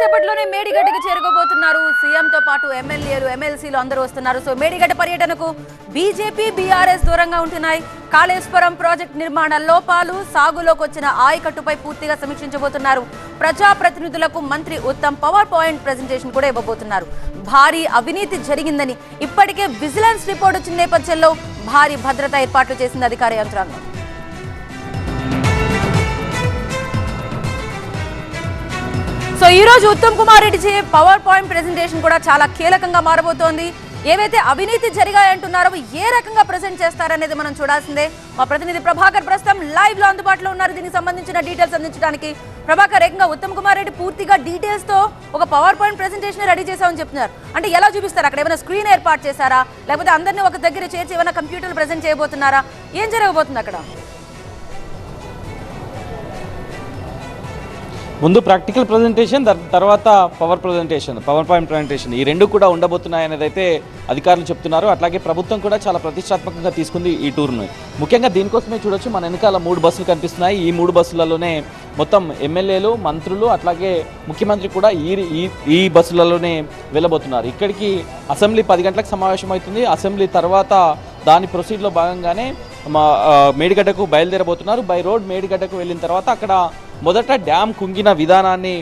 కాసేపట్లోనే మేడిగడ్డకి చేరుకోబోతున్నారు. సీఎంతో పాటు ఎమ్మెల్యేలు ఎమ్మెల్సీలు అందరూ వస్తున్నారు. సో మేడిగడ్డ పర్యటనకు బీజేపీ బీఆర్ఎస్ దూరంగా ఉంటున్నాయి. కాళేశ్వరం ప్రాజెక్ట్ నిర్మాణ లోపాలు సాగులోకి వచ్చిన ఆయకట్టుపై పూర్తిగా సమీక్షించబోతున్నారు. ప్రజాప్రతినిధులకు మంత్రి ఉత్తమ్ పవర్ పాయింట్ ప్రజెంటేషన్ కూడా ఇవ్వబోతున్నారు. భారీ అవినీతి జరిగిందని ఇప్పటికే విజిలెన్స్ రిపోర్ట్ వచ్చిన నేపథ్యంలో భారీ భద్రతా ఏర్పాట్లు చేసింది అధికార యంత్రాంగం. ఈ రోజు ఉత్తమ్ కుమార్ రెడ్డి చే పవర్ పాయింట్ ప్రెజెంటేషన్ కూడా చాలా కీలకంగా మారబోతోంది. ఏవైతే అవినీతి జరిగాయంటున్నారో ఏ రకంగా ప్రెజెంట్ చేస్తారనేది మనం చూడాల్సిందే. మా ప్రతినిధి ప్రభాకర్ ప్రస్తుతం లైవ్లో అందుబాటులో ఉన్నారు. దీనికి సంబంధించిన డీటెయిల్స్ అందించడానికి ప్రభాకర్ ఏకంగా ఉత్తమ్ కుమార్ రెడ్డి పూర్తిగా డీటెయిల్స్తో ఒక పవర్ పాయింట్ ప్రెజెంటేషన్ రెడీ చేశామని చెప్తున్నారు. అంటే ఎలా చూపిస్తారు? అక్కడ ఏమైనా స్క్రీన్ ఏర్పాటు చేశారా? లేకపోతే అందరినీ ఒక దగ్గర చేర్చి ఏమైనా కంప్యూటర్ ప్రెజెంట్ చేయబోతున్నారా? ఏం జరగబోతుంది అక్కడ? ముందు ప్రాక్టికల్ ప్రజెంటేషన్ తర్వాత power presentation power point presentation. ఈ రెండు కూడా ఉండబోతున్నాయి అనేది అయితే అధికారులు చెప్తున్నారు. అట్లాగే ప్రభుత్వం కూడా చాలా ప్రతిష్టాత్మకంగా తీసుకుంది ఈ టూర్ను. ముఖ్యంగా దీనికోసమే చూడొచ్చు మన వెనకాల మూడు బస్సులు కనిపిస్తున్నాయి. ఈ మూడు బస్సులలోనే మొత్తం ఎమ్మెల్యేలు మంత్రులు అట్లాగే ముఖ్యమంత్రి కూడా ఈ ఈ ఈ బస్సులలోనే వెళ్ళబోతున్నారు. ఇక్కడికి అసెంబ్లీ పది గంటలకు సమావేశం అవుతుంది అసెంబ్లీ తర్వాత దాని ప్రొసీడ్లో భాగంగానే మా మేడిగడ్డకు బయలుదేరబోతున్నారు. బై రోడ్ మేడిగడ్డకు వెళ్ళిన తర్వాత అక్కడ మొదట డ్యామ్ కుంగిన విధానాన్ని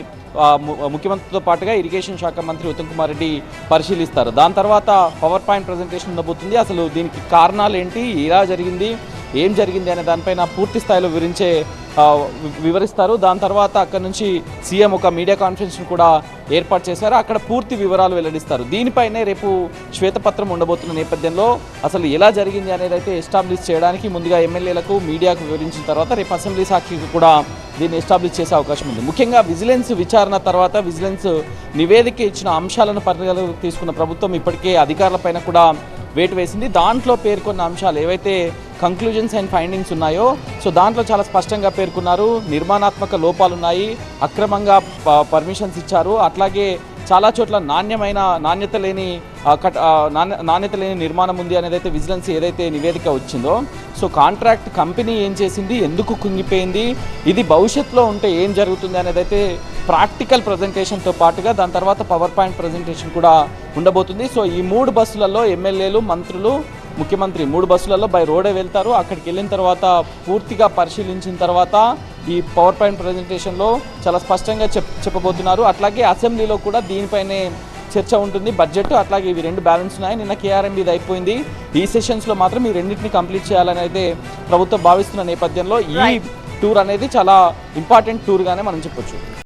ముఖ్యమంత్రితో పాటుగా ఇరిగేషన్ శాఖ మంత్రి ఉత్తమ్ కుమార్ రెడ్డి పరిశీలిస్తారు. దాని తర్వాత పవర్ పాయింట్ ప్రజెంటేషన్ ఉండబోతుంది. అసలు దీనికి కారణాలు ఏంటి? ఇలా జరిగింది? ఏం జరిగింది అనే దానిపైన పూర్తి స్థాయిలో వివరించే వి- వివరిస్తారు. దాని తర్వాత అక్కడ నుంచి సీఎం ఒక మీడియా కాన్ఫరెన్స్ను కూడా ఏర్పాటు చేశారు. అక్కడ పూర్తి వివరాలు వెల్లడిస్తారు. దీనిపైనే రేపు శ్వేతపత్రం ఉండబోతున్న నేపథ్యంలో అసలు ఎలా జరిగింది అనేది అయితే ఎస్టాబ్లిష్ చేయడానికి ముందుగా ఎమ్మెల్యేలకు మీడియాకు వివరించిన తర్వాత రేపు అసెంబ్లీ సాక్షికి కూడా దీన్ని ఎస్టాబ్లిష్ చేసే అవకాశం ఉంది. ముఖ్యంగా విజిలెన్స్ విచారణ తర్వాత విజిలెన్స్ నివేదిక ఇచ్చిన అంశాలను పరిగణలోకి తీసుకున్న ప్రభుత్వం ఇప్పటికే అధికారులపైన కూడా వేటు వేసింది. దాంట్లో పేర్కొన్న అంశాలు ఏవైతే కంక్లూజన్స్ అండ్ ఫైండింగ్స్ ఉన్నాయో. సో దాంట్లో చాలా స్పష్టంగా పేర్కొన్నారు. నిర్మాణాత్మక లోపాలు ఉన్నాయి అక్రమంగా పర్మిషన్స్ ఇచ్చారు. అట్లాగే చాలా చోట్ల నాణ్యమైన నాణ్యత లేని కట్ నాణ్య నాణ్యత లేని నిర్మాణం ఉంది అనేది అయితే విజిలెన్స్ ఏదైతే నివేదిక వచ్చిందో. సో కాంట్రాక్ట్ కంపెనీ ఏం చేసింది? ఎందుకు కుంగిపోయింది? ఇది భవిష్యత్తులో ఉంటే ఏం జరుగుతుంది అనేది అయితే ప్రాక్టికల్ ప్రజెంటేషన్తో పాటుగా దాని తర్వాత పవర్ పాయింట్ ప్రజెంటేషన్ కూడా ఉండబోతుంది. సో ఈ మూడు బస్సులలో ఎమ్మెల్యేలు మంత్రులు ముఖ్యమంత్రి మూడు బస్సులలో బై రోడే వెళ్తారు. అక్కడికి వెళ్ళిన తర్వాత పూర్తిగా పరిశీలించిన తర్వాత ఈ పవర్ పాయింట్ ప్రజెంటేషన్లో చాలా స్పష్టంగా చెప్ చెప్పబోతున్నారు. అట్లాగే అసెంబ్లీలో కూడా దీనిపైనే చర్చ ఉంటుంది. బడ్జెట్ అట్లాగే ఇవి రెండు బ్యాలెన్స్ ఉన్నాయి. నిన్న కేఆర్ఎంబి ఇది అయిపోయింది. ఈ సెషన్స్లో మాత్రం ఈ రెండింటిని కంప్లీట్ చేయాలని అయితే ప్రభుత్వం భావిస్తున్న నేపథ్యంలో ఈ టూర్ అనేది చాలా ఇంపార్టెంట్ టూర్గానే మనం చెప్పొచ్చు.